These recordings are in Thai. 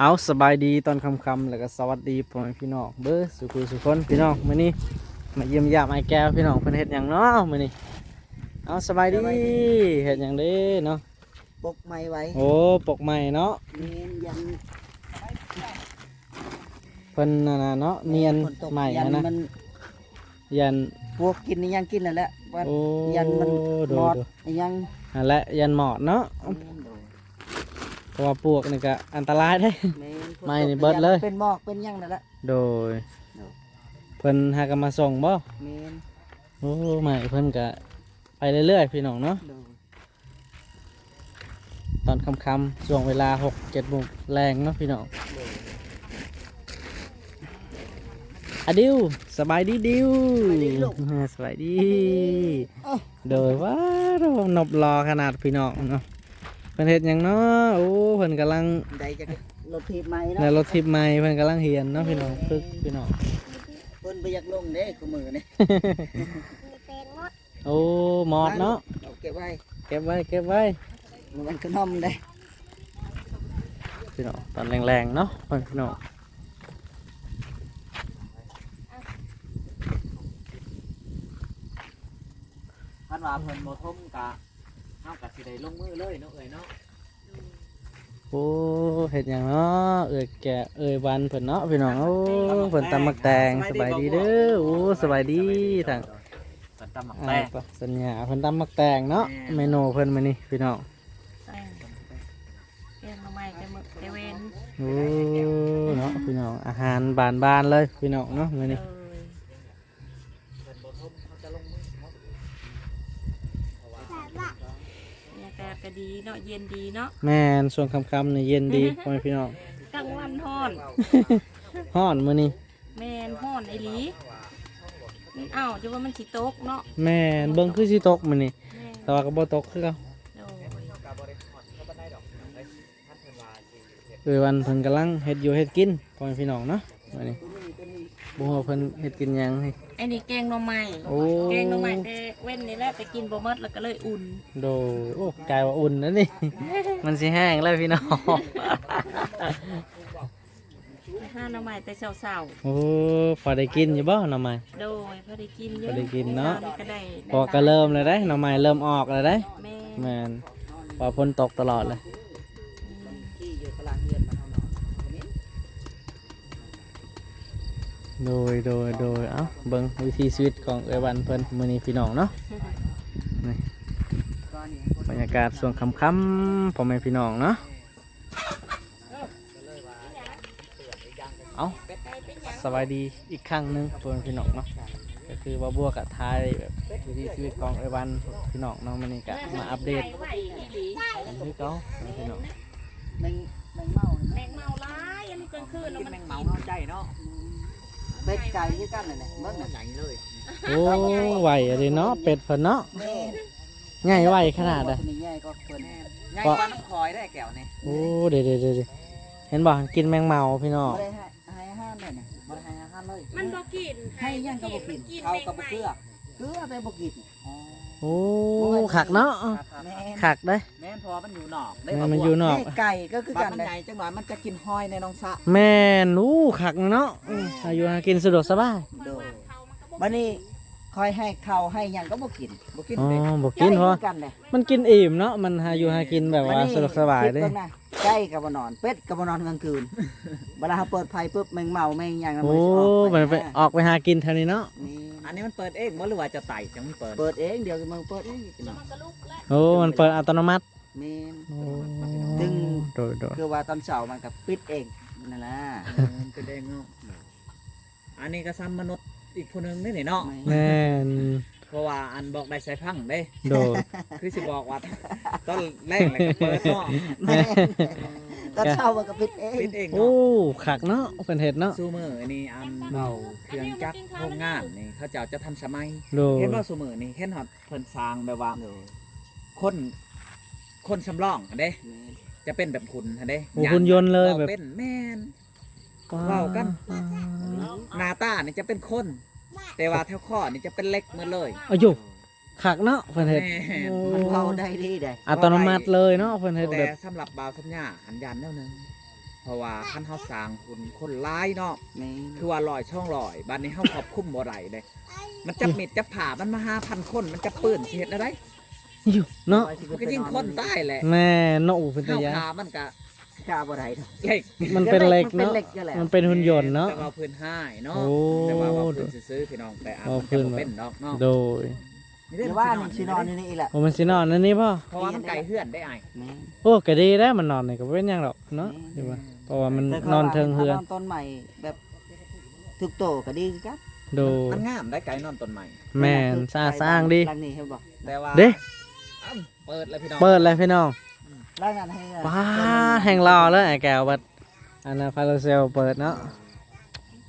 เอาสบายดีตอนค่ำๆแล้วก็สวัสดีพ่อแม่พี่น้องเบอร์สุขุสุขคนพี่น้องมื้อนี้มาเยี่ยมยามไอ้แก้วพี่น้องเพิ่นเฮ็ดหยังเนาะมื้อนี้เอาสบายดีเฮ็ดหยังเด้เนาะปกไม้ไว้โอ้ปกใหม่เนาะเนียนยันเพิ่นนั่นน่ะเนาะเนียนฝตกใหม่ยันนะนะมันยันพวกกินนี่ยังกินนั่นแหละว่าโอ้ยันมันโดมอดโดยังนั่นแหละยันหมอดเนาะเพ ราะว่าปลวกนี่ก็อันตรายเด้แม่นฝไม้นี่ตกเบิดเลย เป็นหมอกเป็นหยังนั่นแหละโดยโดยเพิ่นหากันมาส่งบ่แม่นโอ้ใหม่เพิ่นก็ไปเรื่อยๆพี่น้องเนาะโดยตอนค่ำๆช่วงเวลาหกเจ็ดโมงแรงเนาะพี่น้องโดยอะดิวสบายดีดิวสบายดีลูกอ่าสบายดีเอ้าโดยว่าเรานบรอขนาดพี่น้องเนาะเพิ่นเฮ็ดหยังเนาะโอ้เพิ่นกำลังได้จะรถทีบไม้ในเนาะรถทิพย์ใหม่เพิ่นกำลังเฮียนเนาะพี่น้องฝึกพี่น้อง เพิ่นไปอยากลงเด้กูมือนี่โอ้หมอดเนาะเอาเก็บไว้เก็บไว้เก็บไว้มันขนมได้พี่น้องตอนแรงๆเนาะเพิ่นพี่น้องท่านว่าเพิ่นบ่ทมกะ เฮากะสิได้ลงมือเลยเนาะเอ้ยเนาะโอ้เฮ็ดหยังเนาะเอ้ยแกะเอ้ยวันเพิ่นเนาะพี่น้องโอ้เพิ่นตำมักแตงสบายดีเด้อโอ้สบายดีทางเพิ่นตำหมักอ่าแป้งปะสัญญาเพิ่นตำมักแตงเนาะแม่เมนูเพิ่นมื้อนี้พี่น้องแป้งแกงหน่อไม้แกงหมึกแกงเวนโอ้เนาะพี่น้องอาหารบานๆเลยพี่น้องเนาะมื้อเลนี้ย เพิ่นบ่ทมเขาจะลงมือเนาะ บรรยา กาศก็ดีเนาะเย็นดีเนาะแม่นช่วงค่ำๆนี่เย็นดีพ่อแม่พี่น้องกลางวันฮ้อน ฮ้อนมื้อนี้แมนฮ้อนไอหลีมันอ้าวจะว่ามันสิตกเนาะแม่นเบิ่งคือสิตกมื้อนี้แม่นแต่ว่าก็บ่ตกคือเก่าโดยกะบ่ได้ฮอดเขาบ่ได้ดอกเอ้ยท่านเพิ่นว่าสิเฮ็ดเอ้ยวันเพิ่นกำลังเฮ็ดอยู่เฮ็ดกินพ่อแม่พี่น้องเนาะมื้อนี้ตัวนี้ตัวนี้บ่ฮู้ว่าเพิ่นเฮ็ดกินหยังนี่ไอ้นี่แกงหน่อไม้โอ้ แกงหน่อไม้แต่เว้นนี่แหละไปกินบ่หมดแล้วก็เลยอุ่นโดโอ้กลายว่าอุ่นนะนี่ มันสิแห้งแล้วพี่น้อง ไปห้าหน่อไม้แต่เช้าโอ้พอได้กินอยู่บ่หน่อไม้ ๆโดยพอได้กินเยพอะอได้กินเนาะช้ก็ได้พอก็เริ่มเลยได้หน่อไม้เริ่มออกเลยได้แม่แม่นพอฝนตกตลอดเลย โดยโดยโดยเอ้าเบิ่งวิธีชีวิตของเอวันเพิ่นมื้อนี้พี่น้องเนาะนี่ก้อนนี้บรรยากาศช่วงค่ำๆพ่อแม่พี่น้องเนาะเอ้าสบายดีอีกครั้งหนึงพ่อแม่พี่น้องเนาะก็คือว่าบัวกับทายแบบวิถีชีวิตของเอวันพี่น้องเนาะมื้อนี้ก็มาอัปเดตไหวอีหลีกันคือเก่าพี่น้องแมงแมงเม่าแมเนี่ยงเมาร้ายอันนี้กลางคืนแล้วกินมันแมงกิเมานเฮาใจเนาะ เป็ดไก่คือกันนั่นแหละเบิ่งน่ะใจเลยโอ้ไหวอะไรเนาะเป็ดเพิ่นเนาะแม่ง่ายไหวขนาดอะอะนี่ใหญ่ก็เพิ่นง่ายกว่าน้ำคอยได้แก้วนี่โอ้เดี๋ยวเดี๋ยวเดี๋ยวเดี๋ยวเห็นบ่กินแมงเมาพี่น้องบ่ได้ให้ให้อาหารเลยเนี่ยบ่ได้ให้อาหารเลยมันบ่กินให้ยังก็บ่กินมันเขาแมก็งบ่ไหเกลือเก ลือไปบ่กินอ๋อโอ้ขักเนาะแม่นขักได้ แม่นเพอมันอยู่นอกแม่มันอยู่นอก แม่ไก่ก็คือบัดกันมันเลยใหญ่จังหน่อยมันจะกินหอยในน้องสระแม่นอู้ขักเนาะอืมอายุหากินสะดวกสบายโดยบัดนี้คอยให้ข้าวให้หยังก็บ่กินบ่กินอ๋อเด้บ่กินเพราะไก่คือกันเลยมันกินอิ่มเนาะมันหาอยู่หากินแบบว่าบัดนี้สะดวกสบายเด้ คิบิ่งนะไก่ก็บ่นอนเป็ดก็บ่นอนกลางคืนเวลาเราเปิดไฟปุ๊บแมงเมาแมงหยังน่ะโอ้มันสิมันไปนะออกไปหากินเท่านี้เนาะ นี่ อันนี้มันเปิดเองบ่หรือว่าจะไต่จังมันเปิดเปิดเองเดี๋ยวมึงเปิดเองมันก็ลุกแล้วโอ้มันเปิดอัตโนมัติแม่นโอ้ดึงโดยโดยคือว่าตอนเช้ามันก็ปิดเองนั่นล่ะเออมันเป็นเองเนาะอันนี้ก็ซ้ำมนุษย์อีกผู้หนึงนี่นี่เนาะแม่นเพราะว่าอันบอกได้ใช้พังเด้โดยคือสิบอกว่าตอนแรกเลยก็เปิดเนาะแม่น ตอนเช้ามันก็ปิดเองปิดเองโอ้เนาะขักเนาะเป็นเห็ดเนาะ ซูมือนี่อันเบาเครื่องจักรโรงงานนี่เขาเจ้าจะทันสมัยโดย เห็นว่าซูมือนี่เห็นฮอดเพิ่นสร้างแบบว่าคนคนสำรองหั่นเด้จะเป็นแบบคุณหั่นเด้โอ้หุ่นยนต์เลยแบบว้าเป็นแม่น เว้ากัน หน้าตานี่จะเป็นคน แต่ว่าแถวข้อนี่จะเป็นเล็กหมดเลยอายุ ขักเนาะเป็นเห็ดแม่นโอ้มันเผาได้ดีได้อัตโนมัติเลยเนาะเป็นเห็ดแต่แบบสำหรับบ่าวสัญญาหันยันแนวหนึงอราะว่าคันเฮาสร้างหุ่นคนร้ายเนาะ แม่น คือว่าลอยช่องลอยบ้านนี้เฮาครอบคุมบ่ได้เลยมันจับมิดจับผ่ามันมา5,000คนมันจะปืนสิเฮ็ดได้อยู่เนาะมันก็ยิงคนตายแหละแม่เนาะอูเป็นตะเฮายานขามันก็ฆ่าบ่ได้ดอก เล็กมันเป็นเหล็กมันเป็นเนาะเหล็กอยู่แล้ว มันเป็นหุ่นยนต์เนาะ แต่ว่าพื้นห้ายเนาะโอ้แต่ว่าว่าพื้นซื้อๆพี่น้องแต่อาจเอามันพื้จะนบ่เป็นดอกเนาะโดยนี่ หเด้รือว่านี่สินอนอยู่นี่อีกแหละโอ้มันสินอนนั่นนี่ป่ะเพราะว่ามันไก่เฮือนได้ไอ้แม่นโอ้ก็ดีแล้วมันนอนนี่ก็บ่เป็นหยังหรอกเนาะใช่ป่ะเพราะว่ามันแต่นอนเทิงเฮือนถ้านอนต้นใหม่แบบทุกโตก็ดีคือกันโดยมันงามได้ไก่นอนต้นใหม่แม่นสร้างสร้างดี หลังนี้เห็นบ่แต่ว่าเด้ อ้ำเปิดเลยพี่น้องเปิดเลยพี่น้องหลังนั้นให้ว้าแห่งรอเลยไอ้แก้วบัดอันนั้นพาราเซลเปิดเนาะ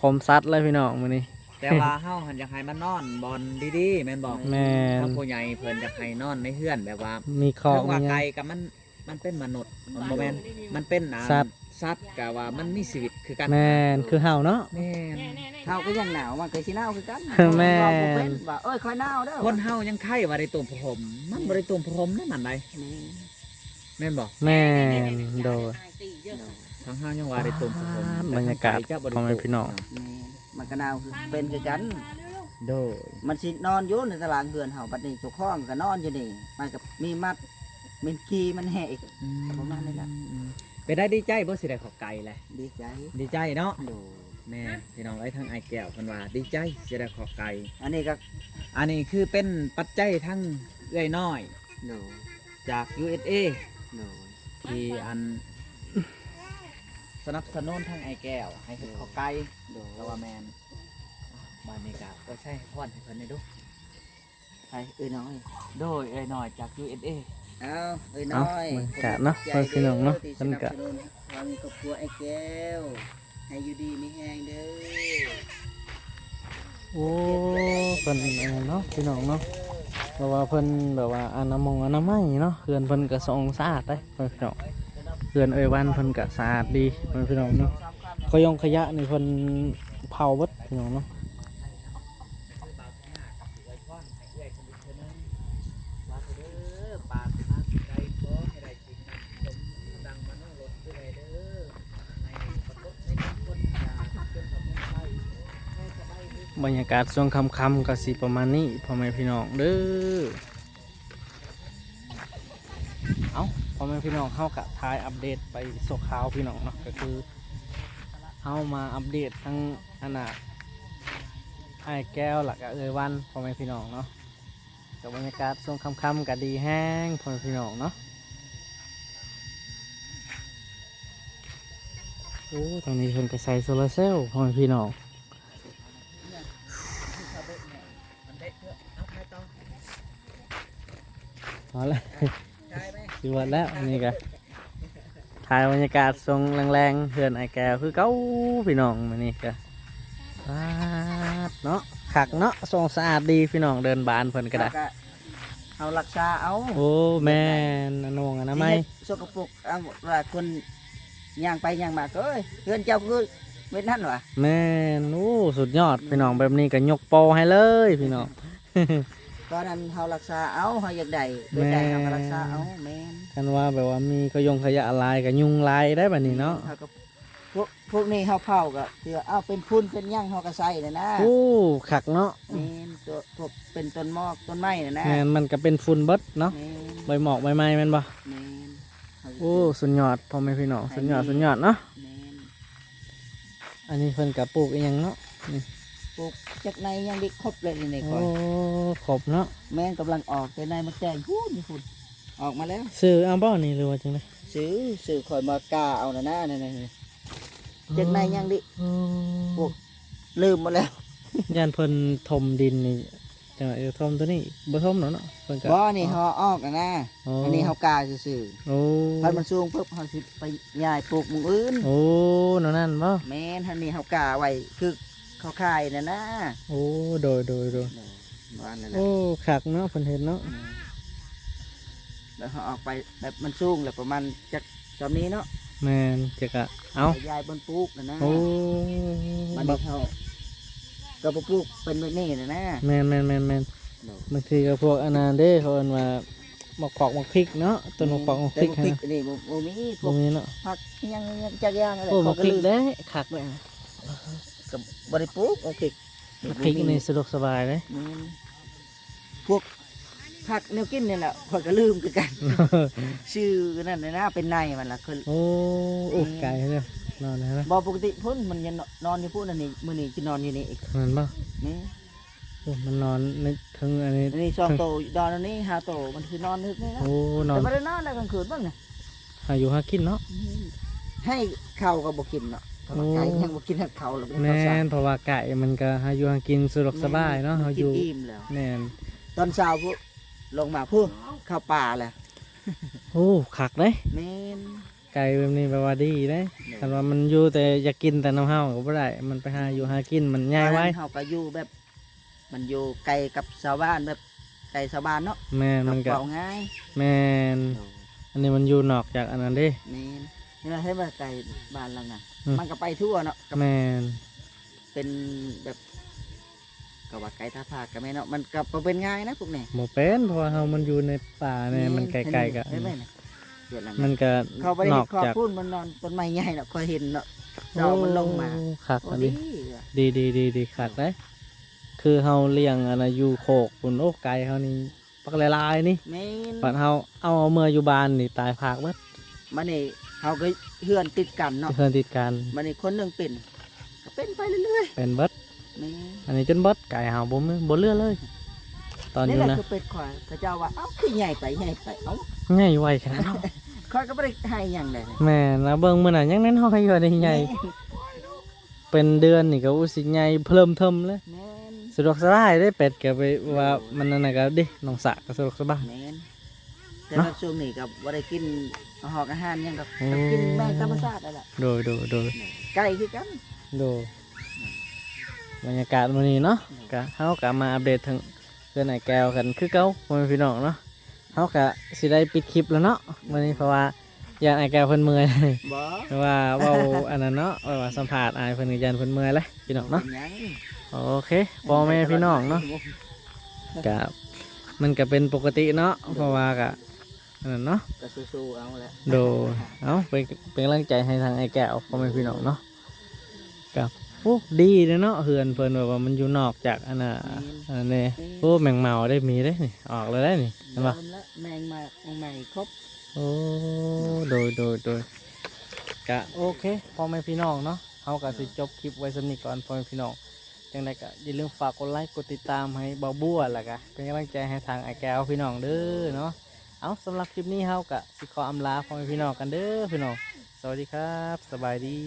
คมซัดเลยพี่น้องมื้อนี้ แต่ว่าเฮาหันอยากให้มันนอนบอลดีๆแม่นบอกแม่น ถ้าผู้ใหญ่เพิ่นอยากให้นอนในเฮือนแบบว่ามีคอ เรื่องมีว่าหยังไก่กับมันมันเป็นมนุษย์มันบ่แม่นมันเป็นอ่าสัตว์ สัตว์กะว่ามันมีชีวิตคือกันแม่นคือเห่าเนาะ แม่นเฮาก็ยังหนาวมันก็สิหนาวคือกันแม่นเราบ่เป็นว่าเอ้ยค่อยหนาวเด้อคนเฮายังไข่ว่าได้ตุ่มผมมันบ่ได้ตุ่มผมนั่นมันใดแม่นแม่นบ่แม่นโดย ทางเฮายังว่าได้ตุ่มผมบรรยากาศของแม่พี่น้อง แม่ นมันก็นาวเป็นคือกัน โดยมันสินอนอยู่ในตารางเรือนเฮาบัดนี้เจ้าของก็นอนอยู่นี่มันก็มีมัดมีขี้มันแหกอีกประมาณนี้ล่ะอืมไปได้ดีใจบ่สิได้ขอไก่แหละดีใจดีใจเนาะโดแม่พี่น้องไอ้ยทางไอ้แก้วเพิ่นว่าดีใจสิได้ขอไก่อันนี้ก็อันนี้คือเป็นปัจจัยทั้งเอื้อยน้อยจาก USA ที่อัน สนับสนุนทางไอ้แก้ว ให้เพิ่นขอไก่โดแล้วว่าแมนบ้านนี้ก็ก็ใช่พรให้เพิ่นได้ดูไปเอ้ยน้อย โดยเอื้อยน้อยจาก USA เอาเอ้ยน้อยเอาบรรยากาศเนาะเพิ่นพี่น้องเนาะที่เพิ่นก็สบสนุเรามีครอบครัวไอ้แก้ว ให้อยู่ดีมีแหงเด้อ โอ้เพิ่นอันนั้นเนาะพี่น้องเนาะเพราะว่าเพิ่นแบบว่าอนามัยอนามัยเนาะเฮือนเพิ่นก็สะอาดสะอาดได้เพิ่นพี่น้อง เฮือนเอ้ยวันเพิ่นก็สะอาดดีเพิ่นพี่น้องเนาะขยงขยะนี่เพิ่นเผาบดพี่น้องเนาะบรรยากาศช่วงค่ำๆก็สิประมาณนี้พ่อแม่พี่น้องเด้อ เอา พี่น้องเข้ากะทายอัปเดตไปโซข่าวพี่น้องเนาะก็คือเข้ามาอัปเดตทั้งอันน่ะไอ้แก้วหลักเอยวันพ่อแม่พี่น้องเนาะกับบรรยากาศช่วงค่ำๆก็ดีแห้งพ่อแม่พี่น้องเนาะโอ้ตรงนี้เพิ่นก็ใส่โซลาเซลล์พ่อแม่พี่น้องเอาละสิวันแล้วนี่ก็ถ่ายบรรยากาศทรงแรงๆเพื่อนไอแก้วคือเก้าพี่น้องมานี่ก็สะอาดเนาะขักเนาะทรงสะอาดดีพี่น้องเดินบานเพิ่นก็ได้แล้วเอารักษาเอาโอ้แม่นอนนงอนามัยสิเฮ็ดสกปรกเอาว่าคนย่างไปย่างมาก็เอ้ยเพื่อนเจ้าคือเว้นนั่นวะแม่นโอ้สุดยอดพี่น้องแบบนี้ก็ยกโปรให้เลยพี่น้อง ตอนนั้นเฮารักษาเอาเฮาอยากได้เพื่อได้เฮาก็รักษาเอาแม่นกันว่าแบบว่ามีขยงขยะลายกับยุงลายได้แบบนี้เนาะเฮาก็พวกพวกนี้เฮาเผาก็คือเอาเป็นพุ่นเป็นหยังเฮาก็ใส่น่ะนะโอ้ขักเนาะแม่นตัวพวกเป็นต้นหมอกต้นไม้น่ะนะแม่นมันก็เป็นฝุ่นเบิดเนาะแม่นใบหมอกใบไม้แม่นบ่แม่นเฮาโอ้สุดยอดพ่อแม่พี่น้องสุดยอดสุดยอดเนาะแม่นอันนี้เพิ่นกับปลูกอีหยังเนาะป ลูกจากในยังได้ครบเลยนี่ค่โอ้อยขอบเนาะแม่งกำลังออกแต่ในมันแจ้งพูดนี่คุณออกมาแล้ว ซื้อเอาบ่นี่หรือว่าจังได๋ซื้อซื้อคอยมากาเอานะนะนี่นี่จากในยังดิโอ้พวกลืมหมาแล้วย่านเพิ่นถมดินนี่จังได๋ถมตัวนี้บ่ถมเนาะเนาะเพิ่นก็บ่นี่เฮาออกนะนะโอ้อันนี้เฮากาซื่อโอ้ๆพันมันสูงปุ๊บเฮาสิไปย้ายปลูกหมุงอื่น โอ้เนั่นนั่นบ่แม่นทันนี้เฮากาไว้คือ เขาขายนะนะโอ้โดยโดยโดยว่านั่นแหละโอ้คักเนาะเพิ่นเฮ็ดเนาะแล้วเฮาออกไปแบบมันสูงแล้วประมาณจากจำนี้เนาะแม่นจักอะเอาไปย้ายบนปลูกนะนะโอ้มันบันี้กเฮาก็บ่ปลูกเป็นแบบนี้นะนะแม่นแม่นแม่นแม่นบางทีก็พวกอันนั้นเด้เขาเอิ้นว่าหมกปอกหมกพริกเนาะต้นหมกปอกหมกพริกแต่ฮะพริกนี่บ่บ่มีพตวรกงนี้เนาะผักอิหยังอิหยังจักอย่างอะไรโอ้หมกพริกเขาได้คักเลย ก็บ่ได้ปลูกหมกพริกหมกพริกนี่สะดวกสบายเลยแม่นพวกผักแนวกินนี่แหละข้อยก็ลืมคือกัน ชื่อนั่นน่ะนะเป็นในมันล่ะคือโอ้โอ้ไก่เนี่ยนอนนะบ่ปกติพุ่นมันยังนอนอยู่พุ่นอันนี้มื้อนี้สินอนอยู่นี่อีกมันป่ะนี่โอ้มันนอนในถึงอันนี้อันนี้สองโตนอนอันนี้ห้าโตมันคือนอนนึกนี่นะโอ้นอนแต่บ่ได้นอนได้กลางคืนเบิ่งน่ะหาอยู่หากินเนาะให้ข้าวก็บ่กินเนาะ โอ้ไก่ยังบ่กินข้าวแล้วเป็นแม่ข้าวสารนเพราะว่าไก่มันก็หาอยู่หากินสะดวกสบายเนาะเฮาอยู่กินอิ่มแล้ว แม่นตอนเช้าพุลงมาพูเข้าป่าแหละโอ้คักเด้แม่นไก่แบบนี้แปลว่าดีเด้คันว่ามันอยู่แต่อยากกินแต่น้ำเฮาก็บ่ได้ มันไปหาอยู่หากินมันง่ายไว้ ตอนนั้นเฮาก็อยู่แบบ มันอยู่ไกลกับชาวบ้านแบบไกลชาวบ้านเนาะแม่นมันก็เป่าง่ายแม่นอันนี้มันอยู่นอกจากอันนั้นเด้ แม่น นี่มันให้มาไกลบ้านเราน่ะ อืม มันก็ไปทั่วเนาะก็แม่นเป็นแบบก็ว่าไกลท่าพากก็แม่นเนาะมันก็บ่เป็นง่ายนะพวกนี้บ่เป็นเพราะว่าเฮามันอยู่ในป่าเนี่ยมันไกลๆกันเห็นไหมน่ะเดือนหลังมันก็เขาไปได้นเห็อนกขอบจากพูนมันนอนต้นไม้ใหญ่เนาะคอยเห็นเนาะเจ้ามันลงมาโอ้คักโอ้อันดีนี้ ว่ะดีดีดีดีคักเด้คือเฮาเลี้ยงอันน่ะอยู่โคกปุ่นโอ้ไก่เฮานี่ปักหลายๆนี่แม่น ปัดเฮาเอาเมื่ออยู่บ้านนี่ตายพากเบิด มันนี่ เขาก็เฮือนติดกันเนาะเพื่อนติดกันมันนี่คนหนึ่งเป็นก็เป็นไปเรื่อยเป็นเบิดๆนี่อันนี้จนเบิดไก่เฮาบ่มีบ่เหลือเลย ตอนอนี่ยู่แหละนะคือเป็ดข่อยพระเจ้าว่าเอ้าคือใหญ่ไปใหญ่ไปเอ้าใหญ่ไวขนาดนั้นข่อยก็ไม่ได้ให้หยังเลยแม่นะเบิ่งมื้อน่ะยังนั้นเฮาให้อยู่ได้ใหญ่เป็นเดือนนี่ก็อุสิใหญ่เพิ่มเทิมเลยแม่นสะดวกสบายได้เป็ดก็ไปว่ามันนั่นน่ะก็ดิน้องสะก็สะดวกสบายแม่น แต่เนาะว่าช่วงนี้ก็บ่ได้กินอาหารอาหารหยังก็โอ้ก็กินแมงธรรมชาตินั่นแหละโดยโดยโดยไก่คือกัน โดยบรรยากาศมื้อนี้เนาะก็เฮาก็มาอัปเดตถึงเพื่อนไอ้แก้วกันคือเก่าพ่อแม่พี่น้องเนาะเฮาก็สิได้ปิดคลิปแล้วเนาะมื้อนี้เพราะว่าอยากไอ้แก้วเพิ่นเมื่อย บ่เพราะว่าเว้าอันนั้นเนาะว่าว่าสัมภาษณ์อายเพิ่นก็ยันเพิ่นเมื่อยเลยพี่น้องเนาะป็หยังโอเคพ่อแม่พี่น้องเนาะก็มันก็เป็นปกติเนาะเพราะว่าก็อั นนั้นเนาะก็สู้ๆเอาแหละโดยเอาเป็นเป็นกำลังใจให้ทางไอ้แก้วพ่อแม่พี่น้องเนาะกับโอ้ดีเลยเนาะเฮือนเพิ่นแบบว่ามันอยู่นอกจากอันน่ะอันนั้นนี่โอ้แมงเมาได้มีได้นี่ออกเลยได้นี่เห็นปะเริ่มละแมงมาแมงใหม่ครบโอ้โดยโดยโดยกะโอเคพ่อแม่พี่น้องเนาะเฮาก็สิจบคลิปไว้สำนี้ก่อนพ่อแม่พี่น้องจังไดก็อย่าลืมฝากกดไลค์กดติดตามให้เบาบัวแล้วก็เป็นกำลังใจให้ทางไอ้แก้วพี่น้องเด้อเนาะ เอาสำหรับคลิปนี้เฮากะสิขออำลาพ่อแม่พี่น้องกันเด้อพี่น้อง สวัสดีครับ สบายดี